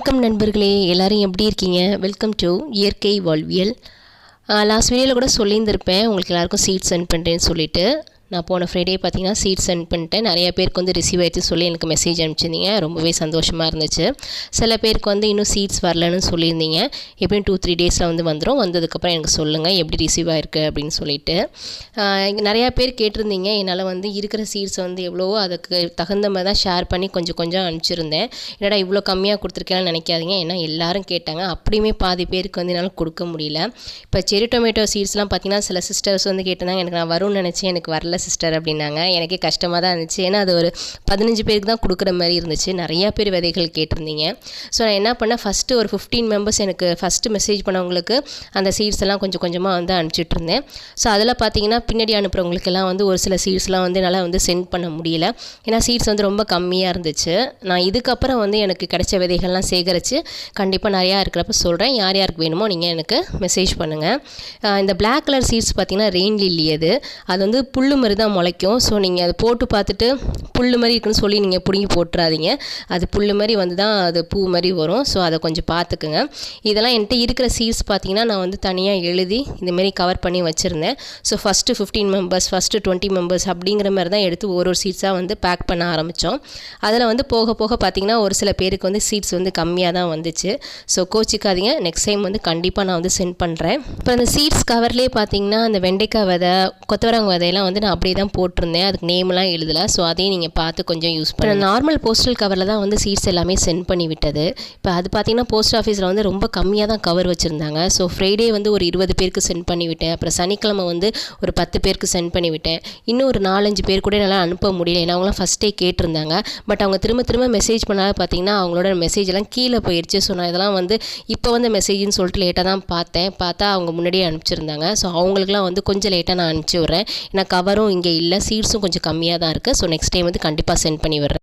வணக்கம் நண்பர்களே எல்லாரும் எப்படி இருக்கீங்க? வெல்கம் டு இயற்கை வாழ்வியல். லாஸ்ட் வீடியோவில் கூட சொல்லியிருந்திருப்பேன். உங்களுக்கு எல்லாருக்கும் சீட் சென்ட் பண்ணுறேன்னு சொல்லிட்டு. நான் போன ஃப்ரைடே பார்த்தீங்கன்னா சீட் சென்ட் பண்ணிட்டேன். நிறைய பேருக்கு வந்து ரிசீவ் ஆயிடுச்சு சொல்லி எனக்கு மெசேஜ் அனுப்பிச்சிருந்தீங்க. ரொம்பவே சந்தோஷமாக இருந்துச்சு. சில பேருக்கு வந்து இன்னும் சீட்ஸ் வரலன்னு சொல்லியிருந்தீங்க. எப்படியும் டூ த்ரீ டேஸில் வந்து வந்துடும் வந்ததுக்கப்புறம் எனக்கு சொல்லுங்கள் எப்படி ரிசீவ் ஆயிருக்கு அப்படின்னு சொல்லிட்டு. நிறையா பேர் கேட்டிருந்தீங்க. என்னால் வந்து இருக்கிற சீட்ஸை வந்து எவ்வளவோ அதுக்கு தகுந்த மாதிரி தான் ஷேர் பண்ணி கொஞ்சம் கொஞ்சம் அனுப்பிச்சிருந்தேன். என்னடா இவ்வளோ கம்மியாக கொடுத்துருக்கேன்னு நினைக்காதீங்க. ஏன்னா எல்லாரும் கேட்டாங்க. அப்படியுமே பாதி பேருக்கு வந்து என்னால் கொடுக்க முடியல. இப்போ செரி டொமேட்டோ சீட்ஸ்லாம் பார்த்தீங்கன்னா சில சிஸ்டர்ஸ் வந்து கேட்டிருந்தாங்க. எனக்கு நான் வரும்னு நினச்சேன். எனக்கு வரல சிஸ்டர் அப்படின்னாங்க. எனக்கே கஷ்டமாக தான் இருந்துச்சு. ஏன்னா அது ஒரு பதினஞ்சு பேருக்கு தான் கொடுக்குற மாதிரி இருந்துச்சு. நிறையா பேர் விதைகள் கேட்டிருந்தீங்க. ஸோ நான் என்ன பண்ணேன்? ஃபஸ்ட்டு ஒரு ஃபிஃப்டீன் மெம்பர்ஸ் எனக்கு ஃபஸ்ட்டு மெசேஜ் பண்ணவங்களுக்கு அந்த சீட்ஸ் எல்லாம் கொஞ்சம் கொஞ்சமாக வந்து அனுப்பிச்சிட்டு இருந்தேன். ஸோ அதில் பார்த்தீங்கன்னா பின்னாடி அனுப்புகிறவங்களுக்கெல்லாம் வந்து ஒரு சில சீட்ஸ்லாம் வந்து என்னால் வந்து சென்ட் பண்ண முடியல. ஏன்னா சீட்ஸ் வந்து ரொம்ப கம்மியாக இருந்துச்சு. நான் இதுக்கப்புறம் வந்து எனக்கு கிடைச்ச விதைகள்லாம் சேகரித்து கண்டிப்பாக நிறையா இருக்கிறப்ப சொல்கிறேன் யார் யாருக்கு வேணுமோ நீங்கள் எனக்கு மெசேஜ் பண்ணுங்கள் இந்த பிளாக் கலர் சீட்ஸ் பார்த்தீங்கன்னா ரெயின் லில்லி அது. அது வந்து புல்லு மாதிரி தான் முளைக்கும். ஸோ நீங்கள் அதை போட்டு பார்த்துட்டு புல் மாதிரி இருக்குன்னு சொல்லி நீங்கள் பிடுங்கி போட்டுறாதீங்க. அது புல்லு மாதிரி வந்து தான் அது பூ மாதிரி வரும். ஸோ அதை கொஞ்சம் பார்த்துக்குங்க. இதெல்லாம் என்கிட்ட இருக்கிற சீட்ஸ் பார்த்தீங்கன்னா நான் வந்து தனியாக எழுதி இதுமாரி கவர் பண்ணி வச்சுருந்தேன். So first fifteen members first twenty members அப்படிங்கிற மாதிரி தான் எடுத்து ஒரு ஒரு சீட்ஸாக வந்து பேக் பண்ண ஆரம்பித்தோம் அதில் வந்து போக போக பார்த்தீங்கன்னா ஒரு சில பேருக்கு வந்து சீட்ஸ் வந்து கம்மியாக தான் வந்துச்சு. ஸோ கோச்சிக்காதீங்க. நெக்ஸ்ட் டைம் வந்து கண்டிப்பாக நான் வந்து சென்ட் பண்ணுறேன் இப்போ அந்த சீட்ஸ் கவர்லேயே பார்த்தீங்கன்னா அந்த வெண்டைக்காய் விதை கொத்தவரங்க விதையெல்லாம் வந்து நான் அப்படியே தான் போட்டிருந்தேன். அதுக்கு நேம்லாம் எழுதலை. ஸோ அதையும் நீங்கள் பார்த்து கொஞ்சம் யூஸ் பண்ண நார்மல் போஸ்டல் கவரில் தான் வந்து சீட்ஸ் எல்லாமே சென்ட் பண்ணி விட்டது. இப்போ அது பார்த்தீங்கன்னா போஸ்ட் ஆஃபீஸில் வந்து ரொம்ப கம்மியாக தான் கவர் வச்சுருந்தாங்க. ஸோ ஃப்ரைடே வந்து ஒரு இருபது பேருக்கு சென்ட் பண்ணி விட்டேன். அப்புறம் சனிக்கிழமை வந்து ஒரு பத்து பேருக்கு சென்ட் பண்ணி விட்டேன். இன்னும் ஒரு நாலஞ்சு பேர் கூட என்னால் அனுப்ப முடியல. ஏன்னா அவங்களாம் ஃபஸ்ட்டே கேட்டிருந்தாங்க. பட் அவங்க திரும்ப திரும்ப மெசேஜ் பண்ணாலும் பார்த்தீங்கன்னா அவங்களோட மெசேஜ் எல்லாம் கீழே போயிடுச்சு ஸோ நான் இதெல்லாம் வந்து இப்போ வந்து மெசேஜ்னு சொல்லிட்டு லேட்டாக தான் பார்த்தேன். பார்த்தா அவங்க முன்னாடியே அனுப்பிச்சிருந்தாங்க. ஸோ அவங்களுக்குலாம் வந்து கொஞ்சம் லேட்டாக நான் அனுப்பிச்சி விட்றேன். ஏன்னா கவரும் இங்கே இல்லை. சீட்ஸும் கொஞ்சம் கம்மியாக தான் இருக்குது ஸோ நெக்ஸ்ட் டைம் வந்து கண்டிப்பாக சென்ட் பண்ணி விடுறேன்.